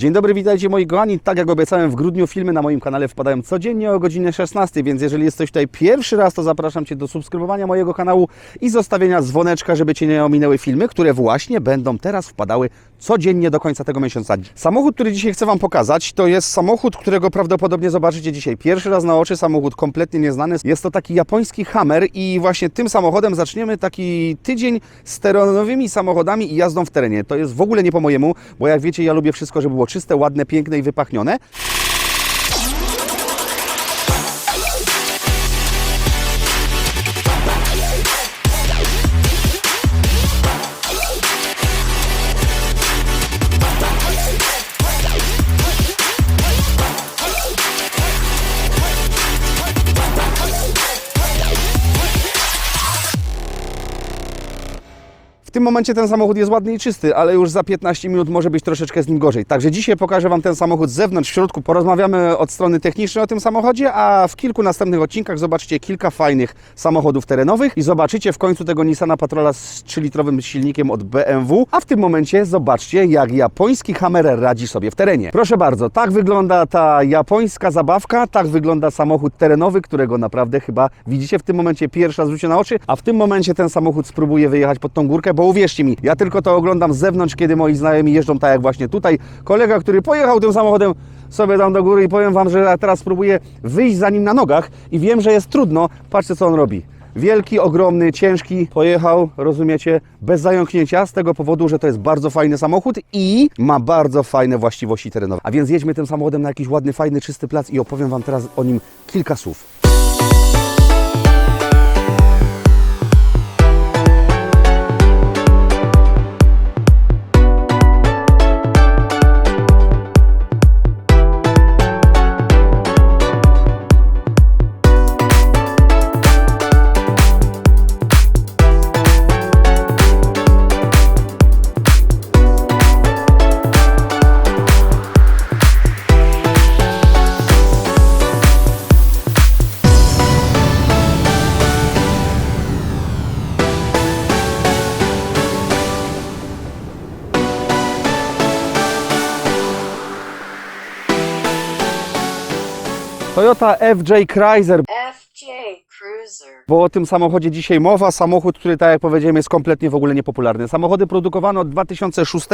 Dzień dobry, witajcie moi kochani. Tak jak obiecałem w grudniu, filmy na moim kanale wpadają codziennie o godzinie 16, więc jeżeli jesteś tutaj pierwszy raz, to zapraszam Cię do subskrybowania mojego kanału i zostawienia dzwoneczka, żeby Cię nie ominęły filmy, które właśnie będą teraz wpadały codziennie do końca tego miesiąca. Samochód, który dzisiaj chcę Wam pokazać, to jest samochód, którego prawdopodobnie zobaczycie dzisiaj pierwszy raz na oczy, samochód kompletnie nieznany. Jest to taki japoński Hammer i właśnie tym samochodem zaczniemy taki tydzień z terenowymi samochodami i jazdą w terenie. To jest w ogóle nie po mojemu, bo jak wiecie, ja lubię wszystko, żeby było czyste, ładne, piękne i wypachnione. W tym momencie ten samochód jest ładny i czysty, ale już za 15 minut może być troszeczkę z nim gorzej. Także dzisiaj pokażę Wam ten samochód z zewnątrz, w środku. Porozmawiamy od strony technicznej o tym samochodzie, a w kilku następnych odcinkach zobaczycie kilka fajnych samochodów terenowych i zobaczycie w końcu tego Nissana Patrola z 3-litrowym silnikiem od BMW. A w tym momencie zobaczcie, jak japoński Hammer radzi sobie w terenie. Proszę bardzo, tak wygląda ta japońska zabawka, tak wygląda samochód terenowy, którego naprawdę chyba widzicie w tym momencie pierwsza zwrócie na oczy, a w tym momencie ten samochód spróbuje wyjechać pod tą górkę, bo uwierzcie mi, ja tylko to oglądam z zewnątrz, kiedy moi znajomi jeżdżą tak jak właśnie tutaj. Kolega, który pojechał tym samochodem sobie tam do góry i powiem Wam, że ja teraz spróbuję wyjść za nim na nogach i wiem, że jest trudno. Patrzcie, co on robi. Wielki, ogromny, ciężki, pojechał, rozumiecie, bez zająknięcia, z tego powodu, że to jest bardzo fajny samochód i ma bardzo fajne właściwości terenowe. A więc jedźmy tym samochodem na jakiś ładny, fajny, czysty plac i opowiem Wam teraz o nim kilka słów. Toyota FJ Cruiser. Bo o tym samochodzie dzisiaj mowa. Samochód, który, tak jak powiedziałem, jest kompletnie w ogóle niepopularny. Samochody produkowane od 2006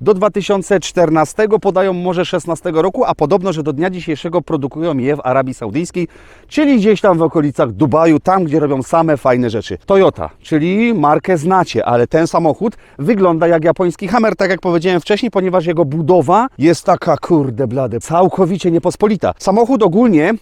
do 2014, podają może 16 roku, a podobno, że do dnia dzisiejszego produkują je w Arabii Saudyjskiej, czyli gdzieś tam w okolicach Dubaju, tam gdzie robią same fajne rzeczy. Toyota, czyli markę znacie, ale ten samochód wygląda jak japoński Hammer, tak jak powiedziałem wcześniej, ponieważ jego budowa jest taka, kurde blade, całkowicie niepospolita. Samochód ogólnie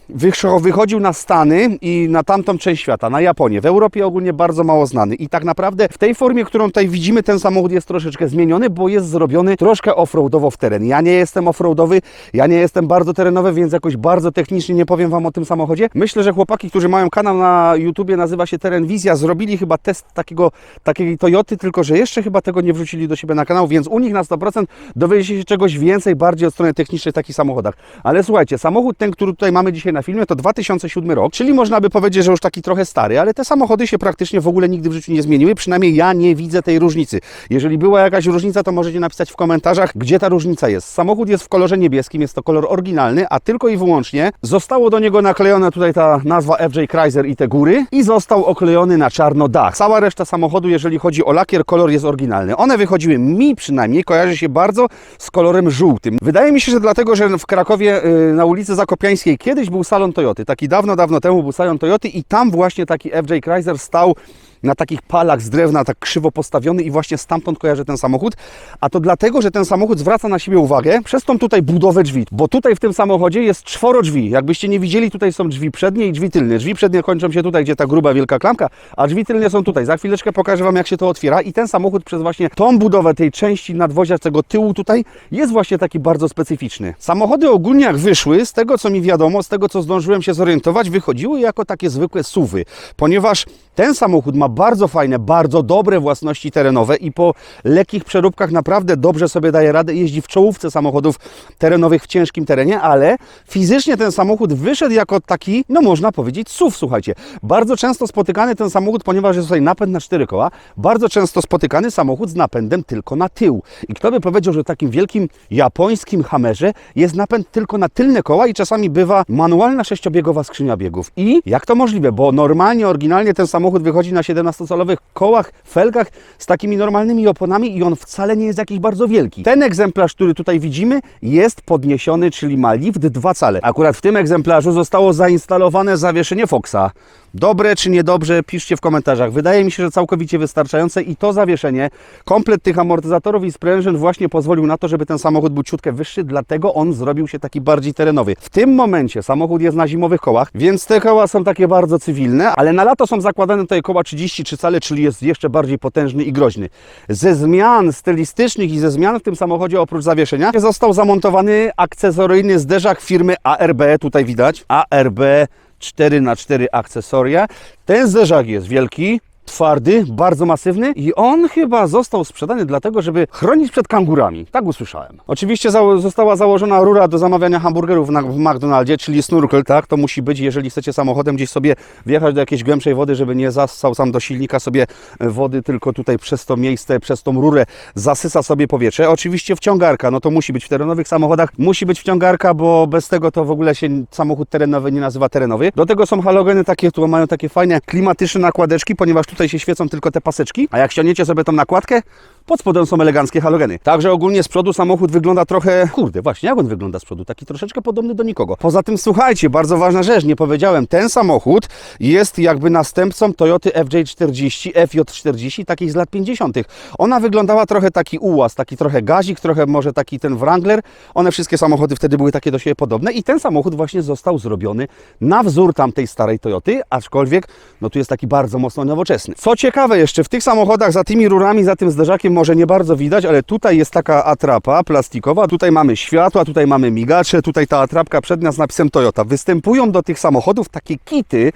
wychodził na Stany i na tamtą część świata, na Japonię. W Europie ogólnie bardzo mało znany i tak naprawdę w tej formie, którą tutaj widzimy, ten samochód jest troszeczkę zmieniony, bo jest zrobiony troszkę offroadowo w teren. Ja nie jestem offroadowy, ja nie jestem bardzo terenowy, więc jakoś bardzo technicznie nie powiem Wam o tym samochodzie. Myślę, że chłopaki, którzy mają kanał na YouTubie, nazywa się Teren Wizja, zrobili chyba test takiego, takiej Toyoty, tylko że jeszcze chyba tego nie wrzucili do siebie na kanał, więc u nich na 100% dowiecie się czegoś więcej, bardziej od strony technicznej w takich samochodach. Ale słuchajcie, samochód ten, który tutaj mamy dzisiaj na filmie, to 2007 rok, czyli można by powiedzieć, że już taki trochę stary, ale te samochody się praktycznie w ogóle nigdy w życiu nie zmieniły, przynajmniej ja nie widzę tej różnicy. Jeżeli była jakaś różnica, to możecie napisać w komentarzach, gdzie ta różnica jest. Samochód jest w kolorze niebieskim, jest to kolor oryginalny, a tylko i wyłącznie zostało do niego naklejona tutaj ta nazwa FJ Chrysler i te góry i został oklejony na czarno dach. Cała reszta samochodu, jeżeli chodzi o lakier, kolor jest oryginalny. One wychodziły mi przynajmniej, kojarzy się bardzo z kolorem żółtym. Wydaje mi się, że dlatego, że w Krakowie y, na ulicy Zakopiańskiej kiedyś był salon Toyoty. Taki dawno, dawno temu był salon Toyoty i tam właśnie taki FJ Chrysler stał na takich palach z drewna, tak krzywo postawiony i właśnie stamtąd kojarzę ten samochód. A to dlatego, że ten samochód zwraca na siebie uwagę przez tą tutaj budowę drzwi. Bo tutaj w tym samochodzie jest czworo drzwi. Jakbyście nie widzieli, tutaj są drzwi przednie i drzwi tylne. Drzwi przednie kończą się tutaj, gdzie ta gruba, wielka klamka, a drzwi tylne są tutaj. Za chwileczkę pokażę Wam, jak się to otwiera. I ten samochód przez właśnie tą budowę tej części nadwozia, tego tyłu tutaj, jest właśnie taki bardzo specyficzny. Samochody ogólnie jak wyszły, z tego co mi wiadomo, z tego co zdążyłem się zorientować, wychodziły jako takie zwykłe suwy, ponieważ ten samochód ma bardzo fajne, bardzo dobre własności terenowe i po lekkich przeróbkach naprawdę dobrze sobie daje radę. Jeździ w czołówce samochodów terenowych w ciężkim terenie, ale fizycznie ten samochód wyszedł jako taki, no można powiedzieć, SUV, słuchajcie. Bardzo często spotykany ten samochód, ponieważ jest tutaj napęd na cztery koła, bardzo często spotykany samochód z napędem tylko na tył. I kto by powiedział, że w takim wielkim japońskim hamerze jest napęd tylko na tylne koła i czasami bywa manualna sześciobiegowa skrzynia biegów. I jak to możliwe? Bo normalnie, oryginalnie ten samochód wychodzi na 17-calowych kołach, felgach z takimi normalnymi oponami i on wcale nie jest jakiś bardzo wielki. Ten egzemplarz, który tutaj widzimy, jest podniesiony, czyli ma lift 2 cale. Akurat w tym egzemplarzu zostało zainstalowane zawieszenie Foxa. Dobre czy niedobrze, piszcie w komentarzach. Wydaje mi się, że całkowicie wystarczające i to zawieszenie, komplet tych amortyzatorów i sprężyn właśnie pozwolił na to, żeby ten samochód był ciutkę wyższy, dlatego on zrobił się taki bardziej terenowy. W tym momencie samochód jest na zimowych kołach, więc te koła są takie bardzo cywilne, ale na lato są zakładane tutaj koła 33 cale, czyli jest jeszcze bardziej potężny i groźny. Ze zmian stylistycznych i ze zmian w tym samochodzie oprócz zawieszenia został zamontowany akcesoryjny zderzak firmy ARB, tutaj widać, ARB 4 na 4 akcesoria. Ten zderzak jest wielki, twardy, bardzo masywny i on chyba został sprzedany dlatego, żeby chronić przed kangurami. Tak usłyszałem. Oczywiście zało- została założona rura do zamawiania hamburgerów na, w McDonaldzie, czyli snorkel, tak? To musi być, jeżeli chcecie samochodem gdzieś sobie wjechać do jakiejś głębszej wody, żeby nie zassał sam do silnika sobie wody, tylko tutaj przez to miejsce, przez tą rurę zasysa sobie powietrze. Oczywiście wciągarka, no to musi być w terenowych samochodach, musi być wciągarka, bo bez tego to w ogóle się samochód terenowy nie nazywa terenowy. Do tego są halogeny takie, które mają takie fajne klimatyczne nakładeczki, ponieważ tutaj się świecą tylko te paseczki, a jak ściągniecie sobie tą nakładkę, pod spodem są eleganckie halogeny. Także ogólnie z przodu samochód wygląda trochę, kurde, właśnie jak on wygląda z przodu, taki troszeczkę podobny do nikogo. Poza tym słuchajcie, bardzo ważna rzecz, nie powiedziałem, ten samochód jest jakby następcą Toyoty FJ40, FJ40, takiej z lat 50. Ona wyglądała trochę taki ułaz, taki trochę gazik, trochę może taki ten Wrangler. One wszystkie samochody wtedy były takie do siebie podobne i ten samochód właśnie został zrobiony na wzór tamtej starej Toyoty, aczkolwiek no tu jest taki bardzo mocno nowoczesny. Co ciekawe jeszcze, w tych samochodach za tymi rurami, za tym zderzakiem może nie bardzo widać, ale tutaj jest taka atrapa plastikowa, tutaj mamy światła, tutaj mamy migacze, tutaj ta atrapka przednia z napisem Toyota. Występują do tych samochodów takie kity,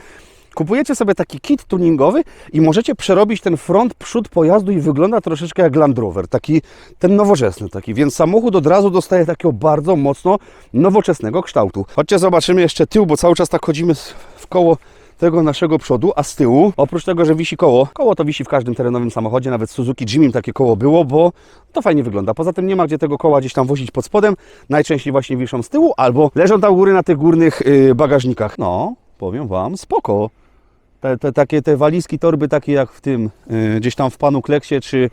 Kupujecie sobie taki kit tuningowy i możecie przerobić ten front, przód pojazdu i wygląda troszeczkę jak Land Rover, taki ten nowoczesny taki, więc samochód od razu dostaje takiego bardzo mocno nowoczesnego kształtu. Chodźcie zobaczymy jeszcze tył, bo cały czas tak chodzimy w koło tego naszego przodu, a z tyłu, oprócz tego, że wisi koło, koło to wisi w każdym terenowym samochodzie, nawet Suzuki Jimmy takie koło było, bo to fajnie wygląda. Poza tym nie ma gdzie tego koła gdzieś tam wozić pod spodem, najczęściej właśnie wiszą z tyłu albo leżą tam góry na tych górnych yy, bagażnikach. No, powiem Wam, spoko. Te, te, takie te walizki, torby takie jak w tym, yy, gdzieś tam w Panu Kleksie, czy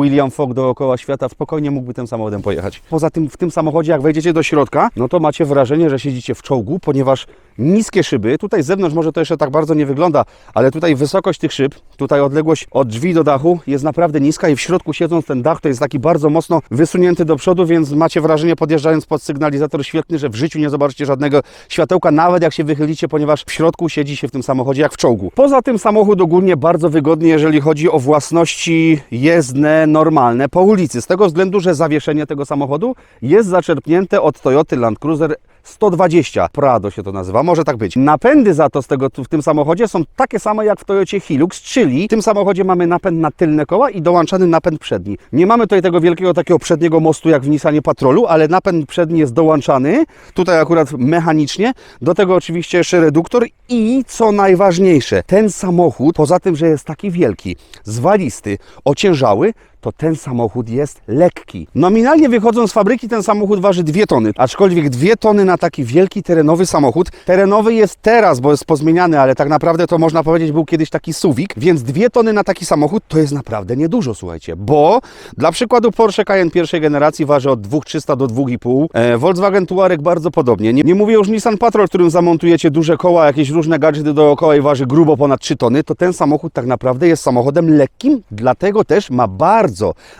William Fogg dookoła świata, spokojnie mógłby tym samochodem pojechać. Poza tym w tym samochodzie, jak wejdziecie do środka, no to macie wrażenie, że siedzicie w czołgu, ponieważ niskie szyby, tutaj z zewnątrz może to jeszcze tak bardzo nie wygląda, ale tutaj wysokość tych szyb, tutaj odległość od drzwi do dachu jest naprawdę niska i w środku siedząc ten dach to jest taki bardzo mocno wysunięty do przodu, więc macie wrażenie podjeżdżając pod sygnalizator świetny, że w życiu nie zobaczycie żadnego światełka, nawet jak się wychylicie, ponieważ w środku siedzi się w tym samochodzie jak w czołgu. Poza tym samochód ogólnie bardzo wygodny, jeżeli chodzi o własności jezdne, normalne po ulicy, z tego względu, że zawieszenie tego samochodu jest zaczerpnięte od Toyoty Land Cruiser 120 Prado się to nazywa, może tak być. Napędy za to z tego w tym samochodzie są takie same jak w Toyocie Hilux, czyli w tym samochodzie mamy napęd na tylne koła i dołączany napęd przedni. Nie mamy tutaj tego wielkiego takiego przedniego mostu jak w Nissanie Patrolu, ale napęd przedni jest dołączany, tutaj akurat mechanicznie, do tego oczywiście jeszcze reduktor i co najważniejsze, ten samochód, poza tym, że jest taki wielki, zwalisty, ociężały, to ten samochód jest lekki. Nominalnie wychodząc z fabryki ten samochód waży 2 tony, aczkolwiek 2 tony na taki wielki terenowy samochód. Terenowy jest teraz, bo jest pozmieniany, ale tak naprawdę to można powiedzieć był kiedyś taki suwik, więc 2 tony na taki samochód to jest naprawdę niedużo, słuchajcie, bo dla przykładu Porsche Cayenne pierwszej generacji waży od 2300 do 2,5, e, Volkswagen Touareg bardzo podobnie. Nie, nie mówię już Nissan Patrol, którym zamontujecie duże koła, jakieś różne gadżety dookoła i waży grubo ponad 3 tony, to ten samochód tak naprawdę jest samochodem lekkim, dlatego też ma bardzo,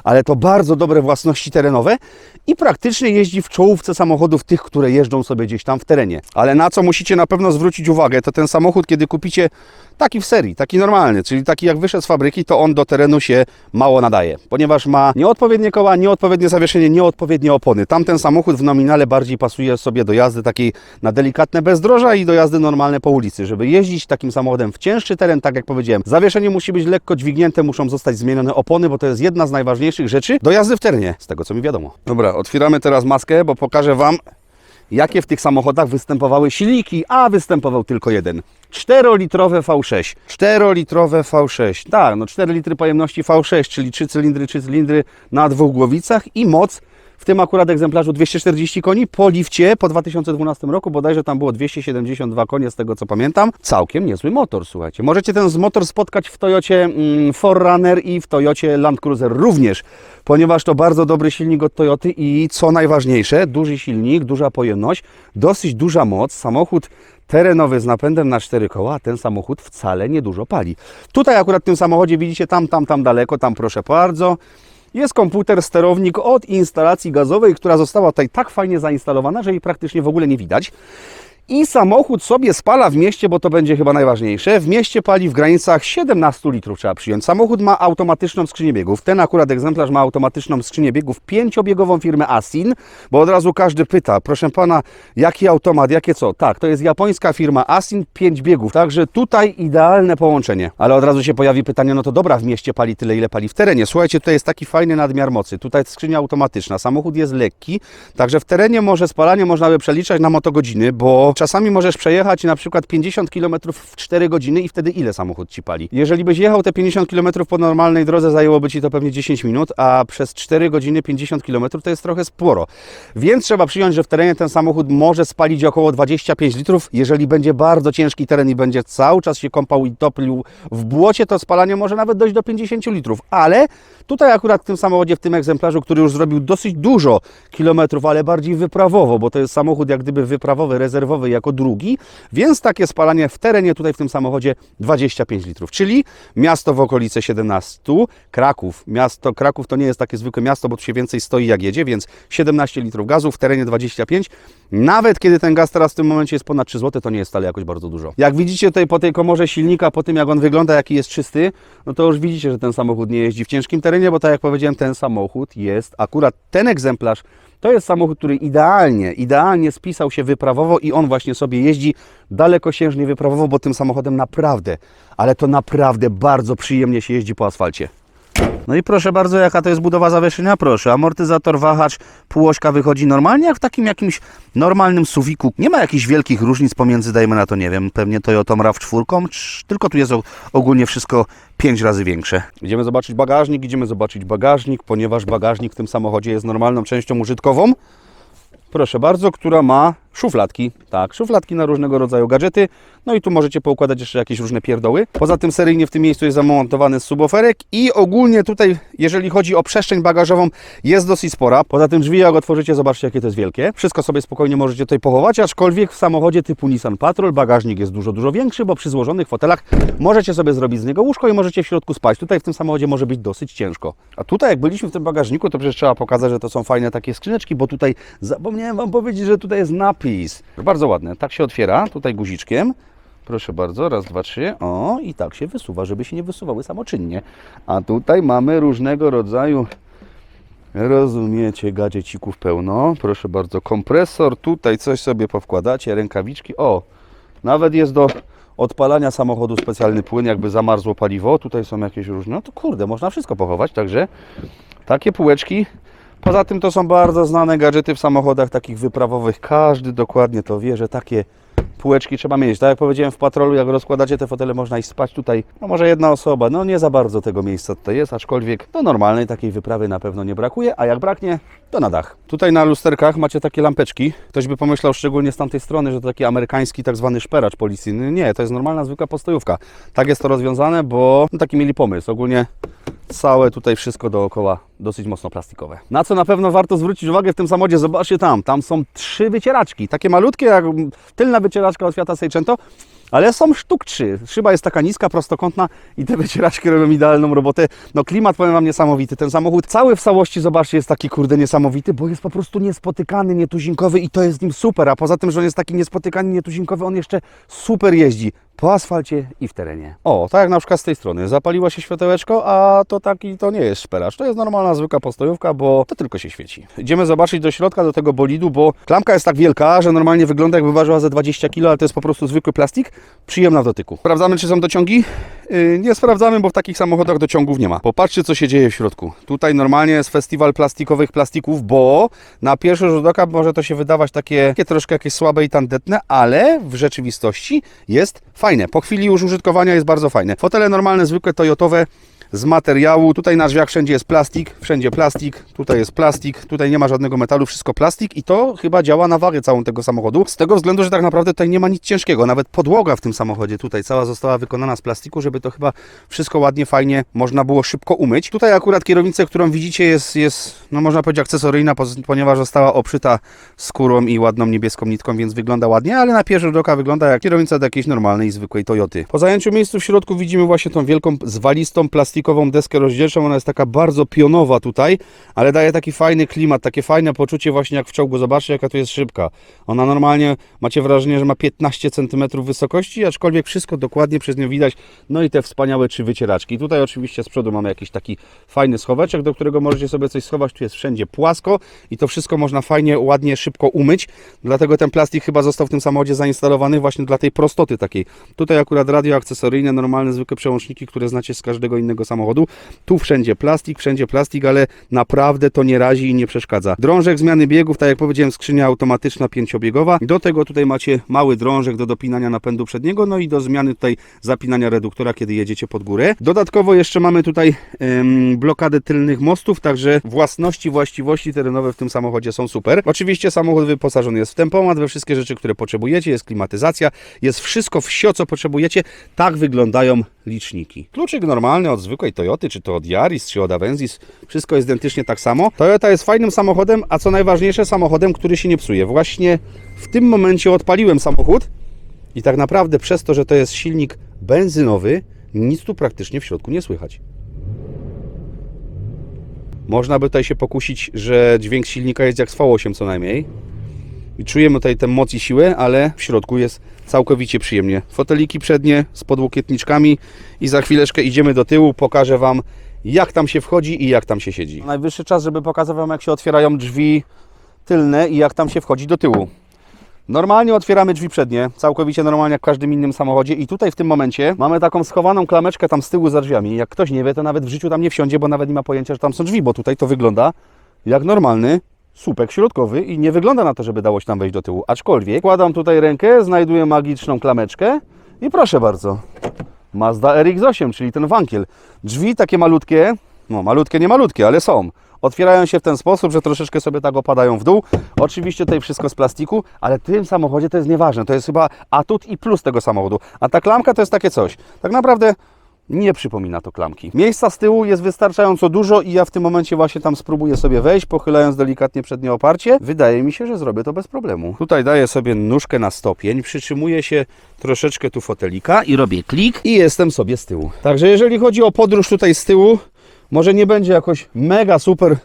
ale to bardzo dobre własności terenowe i praktycznie jeździ w czołówce samochodów tych, które jeżdżą sobie gdzieś tam w terenie. Ale na co musicie na pewno zwrócić uwagę, to ten samochód, kiedy kupicie Taki w serii, taki normalny, czyli taki jak wyszedł z fabryki, to on do terenu się mało nadaje, ponieważ ma nieodpowiednie koła, nieodpowiednie zawieszenie, nieodpowiednie opony. Tamten samochód w nominale bardziej pasuje sobie do jazdy takiej na delikatne bezdroża i do jazdy normalne po ulicy. Żeby jeździć takim samochodem w cięższy teren, tak jak powiedziałem, zawieszenie musi być lekko dźwignięte, muszą zostać zmienione opony, bo to jest jedna z najważniejszych rzeczy do jazdy w terenie, z tego co mi wiadomo. Dobra, otwieramy teraz maskę, bo pokażę Wam, jakie w tych samochodach występowały silniki, a występował tylko jeden. 4-litrowe V6. 4-litrowe V6. Tak, no 4 litry pojemności V6, czyli 3 cylindry, 3 cylindry na dwóch głowicach i moc w tym akurat egzemplarzu 240 koni, po lifcie po 2012 roku bodajże tam było 272 konie z tego co pamiętam. Całkiem niezły motor, słuchajcie. Możecie ten motor spotkać w Toyocie mm, Forerunner i w Toyocie Land Cruiser również, ponieważ to bardzo dobry silnik od Toyoty i co najważniejsze, duży silnik, duża pojemność, dosyć duża moc, samochód terenowy z napędem na cztery koła, a ten samochód wcale niedużo pali. Tutaj akurat w tym samochodzie widzicie tam, tam, tam daleko, tam proszę bardzo. Jest komputer, sterownik od instalacji gazowej, która została tutaj tak fajnie zainstalowana, że jej praktycznie w ogóle nie widać. I samochód sobie spala w mieście, bo to będzie chyba najważniejsze. W mieście pali w granicach 17 litrów, trzeba przyjąć. Samochód ma automatyczną skrzynię biegów. Ten akurat egzemplarz ma automatyczną skrzynię biegów pięciobiegową firmy Asin, bo od razu każdy pyta, proszę pana, jaki automat, jakie co? Tak, to jest japońska firma Asin, 5 biegów, także tutaj idealne połączenie. Ale od razu się pojawi pytanie, no to dobra, w mieście pali tyle, ile pali w terenie. Słuchajcie, tutaj jest taki fajny nadmiar mocy. Tutaj skrzynia automatyczna, samochód jest lekki, także w terenie może spalanie można by przeliczać na motogodziny, bo czasami możesz przejechać na przykład 50 km w 4 godziny i wtedy ile samochód Ci pali? Jeżeli byś jechał te 50 km po normalnej drodze, zajęłoby Ci to pewnie 10 minut, a przez 4 godziny 50 km to jest trochę sporo. Więc trzeba przyjąć, że w terenie ten samochód może spalić około 25 litrów. Jeżeli będzie bardzo ciężki teren i będzie cały czas się kąpał i topił w błocie, to spalanie może nawet dojść do 50 litrów. Ale tutaj akurat w tym samochodzie, w tym egzemplarzu, który już zrobił dosyć dużo kilometrów, ale bardziej wyprawowo, bo to jest samochód jak gdyby wyprawowy, rezerwowy jako drugi, więc takie spalanie w terenie tutaj w tym samochodzie 25 litrów, czyli miasto w okolice 17, Kraków, miasto Kraków to nie jest takie zwykłe miasto, bo tu się więcej stoi jak jedzie, więc 17 litrów gazu, w terenie 25, nawet kiedy ten gaz teraz w tym momencie jest ponad 3 zł, to nie jest wcale jakoś bardzo dużo. Jak widzicie tutaj po tej komorze silnika, po tym jak on wygląda, jaki jest czysty, no to już widzicie, że ten samochód nie jeździ w ciężkim terenie, bo tak jak powiedziałem, ten samochód jest, akurat ten egzemplarz to jest samochód, który idealnie, idealnie spisał się wyprawowo i on właśnie sobie jeździ dalekosiężnie wyprawowo, bo tym samochodem naprawdę, ale to naprawdę bardzo przyjemnie się jeździ po asfalcie. No i proszę bardzo, jaka to jest budowa zawieszenia? Proszę, amortyzator, wahacz, półośka wychodzi normalnie, jak w takim jakimś normalnym suwiku. Nie ma jakichś wielkich różnic pomiędzy, dajmy na to, nie wiem, pewnie Toyota RAV4, cz- tylko tu jest ogólnie wszystko 5 razy większe. Idziemy zobaczyć bagażnik, idziemy zobaczyć bagażnik, ponieważ bagażnik w tym samochodzie jest normalną częścią użytkową. Proszę bardzo, która ma szufladki. Tak, szufladki na różnego rodzaju gadżety. No i tu możecie poukładać jeszcze jakieś różne pierdoły. Poza tym seryjnie w tym miejscu jest zamontowany suboferek i ogólnie tutaj, jeżeli chodzi o przestrzeń bagażową, jest dosyć spora. Poza tym drzwi, jak otworzycie, zobaczcie jakie to jest wielkie. Wszystko sobie spokojnie możecie tutaj pochować, aczkolwiek w samochodzie typu Nissan Patrol bagażnik jest dużo, dużo większy, bo przy złożonych fotelach możecie sobie zrobić z niego łóżko i możecie w środku spać. Tutaj w tym samochodzie może być dosyć ciężko. A tutaj jak byliśmy w tym bagażniku, to przecież trzeba pokazać, że to są fajne takie skrzyneczki, bo tutaj zapomniałem Wam powiedzieć, że tutaj jest napis. Bardzo ładne. Tak się otwiera, tutaj guziczkiem. Proszę bardzo, raz, dwa, trzy. O, i tak się wysuwa, żeby się nie wysuwały samoczynnie. A tutaj mamy różnego rodzaju, rozumiecie, gadziecików pełno. Proszę bardzo, kompresor, tutaj coś sobie powkładacie, rękawiczki. O, nawet jest do odpalania samochodu specjalny płyn, jakby zamarzło paliwo. Tutaj są jakieś różne, no to kurde, można wszystko pochować, także takie półeczki. Poza tym to są bardzo znane gadżety w samochodach takich wyprawowych. Każdy dokładnie to wie, że takie półeczki trzeba mieć. Tak jak powiedziałem w patrolu, jak rozkładacie te fotele, można iść spać tutaj. No może jedna osoba, no nie za bardzo tego miejsca tutaj jest, aczkolwiek do normalnej takiej wyprawy na pewno nie brakuje, a jak braknie, to na dach. Tutaj na lusterkach macie takie lampeczki. Ktoś by pomyślał szczególnie z tamtej strony, że to taki amerykański tak zwany szperacz policyjny. Nie, to jest normalna, zwykła postojówka. Tak jest to rozwiązane, bo no, taki mieli pomysł. Ogólnie całe tutaj wszystko dookoła dosyć mocno plastikowe. Na co na pewno warto zwrócić uwagę w tym samochodzie, zobaczcie tam, tam są trzy wycieraczki, takie malutkie jak tylna wycieraczka od Fiata Seicento, Ale są sztuk trzy. Szyba jest taka niska, prostokątna i te wycieraczki robią idealną robotę. No klimat, powiem Wam, niesamowity. Ten samochód cały w całości, zobaczcie, jest taki kurde niesamowity, bo jest po prostu niespotykany, nietuzinkowy i to jest w nim super. A poza tym, że on jest taki niespotykany, nietuzinkowy, on jeszcze super jeździ. Po asfalcie i w terenie. O, tak jak na przykład z tej strony. Zapaliło się światełeczko, a to taki, to nie jest szperacz. To jest normalna, zwykła postojówka, bo to tylko się świeci. Idziemy zobaczyć do środka, do tego bolidu, bo klamka jest tak wielka, że normalnie wygląda jakby ważyła ze 20 kg, ale to jest po prostu zwykły plastik. Przyjemna w dotyku. Sprawdzamy, czy są dociągi? Yy, nie sprawdzamy, bo w takich samochodach dociągów nie ma. Popatrzcie, co się dzieje w środku. Tutaj normalnie jest festiwal plastikowych plastików, bo na pierwszy rzut oka może to się wydawać takie, takie troszkę jakieś słabe i tandetne, ale w rzeczywistości jest fajne. Po chwili już użytkowania jest bardzo fajne. Fotele normalne, zwykłe toyotowe z materiału. Tutaj na drzwiach wszędzie jest plastik, wszędzie plastik, tutaj jest plastik, tutaj nie ma żadnego metalu, wszystko plastik i to chyba działa na wagę całą tego samochodu. Z tego względu, że tak naprawdę tutaj nie ma nic ciężkiego. Nawet podłoga w tym samochodzie tutaj cała została wykonana z plastiku, żeby to chyba wszystko ładnie, fajnie można było szybko umyć. Tutaj akurat kierownica, którą widzicie jest, jest no można powiedzieć akcesoryjna, ponieważ została obszyta skórą i ładną niebieską nitką, więc wygląda ładnie, ale na pierwszy rzut oka wygląda jak kierownica do jakiejś normalnej, zwykłej Toyoty. Po zajęciu miejscu w środku widzimy właśnie tą wielką, zwalistą, plastikową deskę rozdzielczą. Ona jest taka bardzo pionowa tutaj, ale daje taki fajny klimat, takie fajne poczucie właśnie jak w czołgu. Zobaczcie jaka tu jest szybka. Ona normalnie, macie wrażenie, że ma 15 cm wysokości, aczkolwiek wszystko dokładnie przez nią widać. No i te wspaniałe trzy wycieraczki. Tutaj oczywiście z przodu mamy jakiś taki fajny schoweczek, do którego możecie sobie coś schować. Tu jest wszędzie płasko i to wszystko można fajnie, ładnie, szybko umyć. Dlatego ten plastik chyba został w tym samochodzie zainstalowany właśnie dla tej prostoty takiej. Tutaj akurat radio akcesoryjne, normalne, zwykłe przełączniki, które znacie z każdego innego samochodu. Tu wszędzie plastik, wszędzie plastik, ale naprawdę to nie razi i nie przeszkadza. Drążek zmiany biegów, tak jak powiedziałem, skrzynia automatyczna pięciobiegowa. Do tego tutaj macie mały drążek do dopinania napędu przedniego, no i do zmiany tutaj zapinania reduktora, kiedy jedziecie pod górę. Dodatkowo jeszcze mamy tutaj em, blokadę tylnych mostów, także własności, właściwości terenowe w tym samochodzie są super. Oczywiście samochód wyposażony jest w tempomat, we wszystkie rzeczy, które potrzebujecie, jest klimatyzacja, jest wszystko wsio, co potrzebujecie. Tak wyglądają liczniki. Kluczyk normalny od zwykłej Toyoty, czy to od Yaris, czy od Avensis, wszystko jest identycznie tak samo. Toyota jest fajnym samochodem, a co najważniejsze, samochodem, który się nie psuje. Właśnie w tym momencie odpaliłem samochód i tak naprawdę przez to, że to jest silnik benzynowy, nic tu praktycznie w środku nie słychać. Można by tutaj się pokusić, że dźwięk silnika jest jak z V8 co najmniej. I czujemy tutaj tę moc i siłę, ale w środku jest całkowicie przyjemnie. Foteliki przednie z podłokietniczkami i za chwileczkę idziemy do tyłu, pokażę Wam jak tam się wchodzi i jak tam się siedzi. Najwyższy czas, żeby pokazać Wam jak się otwierają drzwi tylne i jak tam się wchodzi do tyłu. Normalnie otwieramy drzwi przednie, całkowicie normalnie jak w każdym innym samochodzie i tutaj w tym momencie mamy taką schowaną klameczkę tam z tyłu za drzwiami. Jak ktoś nie wie, to nawet w życiu tam nie wsiądzie, bo nawet nie ma pojęcia, że tam są drzwi, bo tutaj to wygląda jak normalny słupek środkowy i nie wygląda na to, żeby dało się tam wejść do tyłu. Aczkolwiek kładam tutaj rękę, znajduję magiczną klameczkę i proszę bardzo. Mazda RX-8, czyli ten wankiel. Drzwi takie malutkie, no malutkie, nie malutkie, ale są. Otwierają się w ten sposób, że troszeczkę sobie tak opadają w dół. Oczywiście tutaj wszystko z plastiku, ale w tym samochodzie to jest nieważne. To jest chyba atut i plus tego samochodu. A ta klamka to jest takie coś. Tak naprawdę nie przypomina to klamki. Miejsca z tyłu jest wystarczająco dużo i ja w tym momencie właśnie tam spróbuję sobie wejść, pochylając delikatnie przednie oparcie. Wydaje mi się, że zrobię to bez problemu. Tutaj daję sobie nóżkę na stopień, przytrzymuję się troszeczkę tu fotelika i robię klik i jestem sobie z tyłu. Także jeżeli chodzi o podróż tutaj z tyłu, może nie będzie jakoś mega super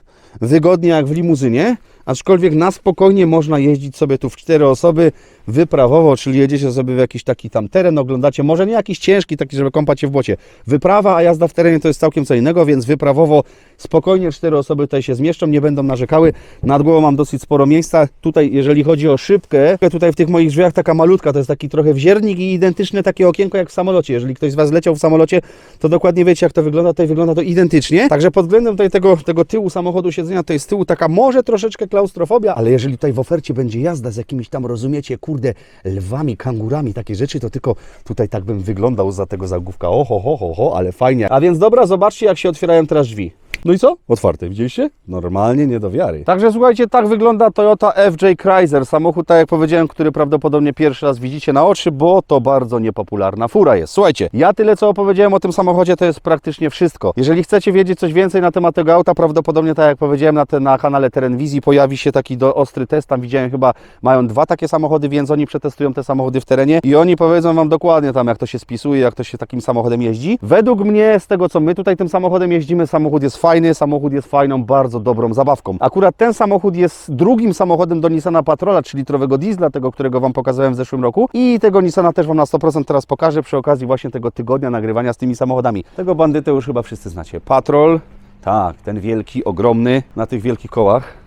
wygodnie jak w limuzynie, aczkolwiek na spokojnie można jeździć sobie tu w cztery osoby wyprawowo, czyli jedziecie sobie w jakiś taki tam teren, oglądacie, może nie jakiś ciężki, taki, żeby kąpać się w błocie. Wyprawa, a jazda w terenie to jest całkiem co innego, więc wyprawowo spokojnie cztery osoby tutaj się zmieszczą, nie będą narzekały. Nad głową mam dosyć sporo miejsca. Tutaj, jeżeli chodzi o szybkę, tutaj w tych moich drzwiach taka malutka, to jest taki trochę wziernik i identyczne takie okienko jak w samolocie. Jeżeli ktoś z Was leciał w samolocie, to dokładnie wiecie, jak to wygląda. Tutaj wygląda to identycznie. Także pod względem tutaj tego, tego tyłu samochodu siedzenia, to jest z tyłu taka może troszeczkę klaustrofobia, ale jeżeli tutaj w ofercie będzie jazda z jakimiś tam, rozumiecie, kurde, lwami, kangurami, takie rzeczy, to tylko tutaj tak bym wyglądał za tego zagłówka. Oho, ho, ho, ho, ale fajnie. A więc dobra, zobaczcie, jak się otwierają teraz drzwi. No i co? Otwarte, widzieliście? Normalnie nie do wiary. Także słuchajcie, tak wygląda Toyota FJ Chrysler. Samochód, tak jak powiedziałem, który prawdopodobnie pierwszy raz widzicie na oczy, bo to bardzo niepopularna fura jest. Słuchajcie, ja tyle co opowiedziałem o tym samochodzie, to jest praktycznie wszystko. Jeżeli chcecie wiedzieć coś więcej na temat tego auta, prawdopodobnie tak jak powiedziałem na, te, na kanale Terenwizji pojawi się taki do, ostry test. Tam widziałem chyba, mają dwa takie samochody, więc oni przetestują te samochody w terenie i oni powiedzą Wam dokładnie tam, jak to się spisuje, jak to się takim samochodem jeździ. Według mnie, z tego co my tutaj tym samochodem jeździmy, samochód jest fajny, samochód jest fajną, bardzo dobrą zabawką. Akurat ten samochód jest drugim samochodem do Nissana Patrola, 3-litrowego diesla, tego, którego Wam pokazałem w zeszłym roku i tego Nissana też Wam na 100% teraz pokażę przy okazji właśnie tego tygodnia nagrywania z tymi samochodami. Tego bandytę już chyba wszyscy znacie. Patrol, tak, ten wielki, ogromny, na tych wielkich kołach.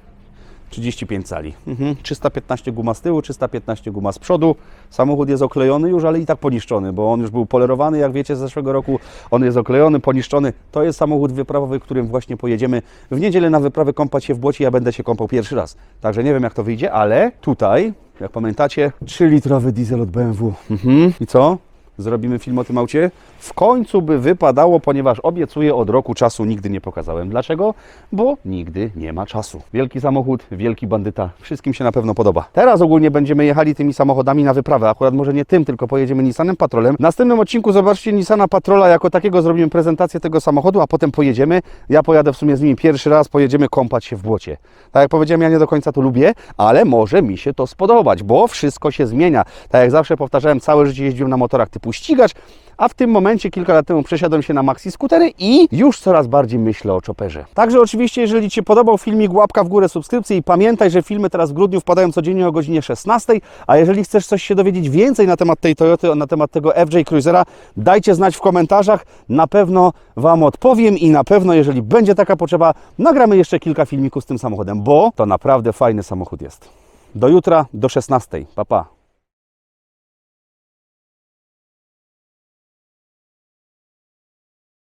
35 cali. Mhm. 315 guma z tyłu, 315 guma z przodu. Samochód jest oklejony już, ale i tak poniszczony, bo on już był polerowany, jak wiecie, z zeszłego roku. On jest oklejony, poniszczony. To jest samochód wyprawowy, którym właśnie pojedziemy w niedzielę na wyprawę kąpać się w błocie. Ja będę się kąpał pierwszy raz. Także nie wiem, jak to wyjdzie, ale tutaj, jak pamiętacie, 3-litrowy diesel od BMW. Mhm. I co? Zrobimy film o tym aucie? W końcu by wypadało, ponieważ obiecuję od roku czasu nigdy nie pokazałem. Dlaczego? Bo nigdy nie ma czasu. Wielki samochód, wielki bandyta. Wszystkim się na pewno podoba. Teraz ogólnie będziemy jechali tymi samochodami na wyprawę. Akurat może nie tym, tylko pojedziemy Nissanem Patrolem. W następnym odcinku zobaczcie Nissana Patrola jako takiego. Zrobimy prezentację tego samochodu, a potem pojedziemy. Ja pojadę w sumie z nimi pierwszy raz, pojedziemy kąpać się w błocie. Tak jak powiedziałem, ja nie do końca to lubię, ale może mi się to spodobać, bo wszystko się zmienia. Tak jak zawsze powtarzałem, całe życie jeździłem na motorach typu ścigacz, a w tym momencie kilka lat temu przesiadłem się na maxi skutery i już coraz bardziej myślę o chopperze. Także oczywiście, jeżeli Ci podobał filmik, łapka w górę, subskrypcję i pamiętaj, że filmy teraz w grudniu wpadają codziennie o godzinie 16, a jeżeli chcesz coś się dowiedzieć więcej na temat tej Toyoty, na temat tego FJ Cruisera, dajcie znać w komentarzach, na pewno Wam odpowiem i na pewno, jeżeli będzie taka potrzeba, nagramy jeszcze kilka filmików z tym samochodem, bo to naprawdę fajny samochód jest. Do jutra, do 16. Pa, pa.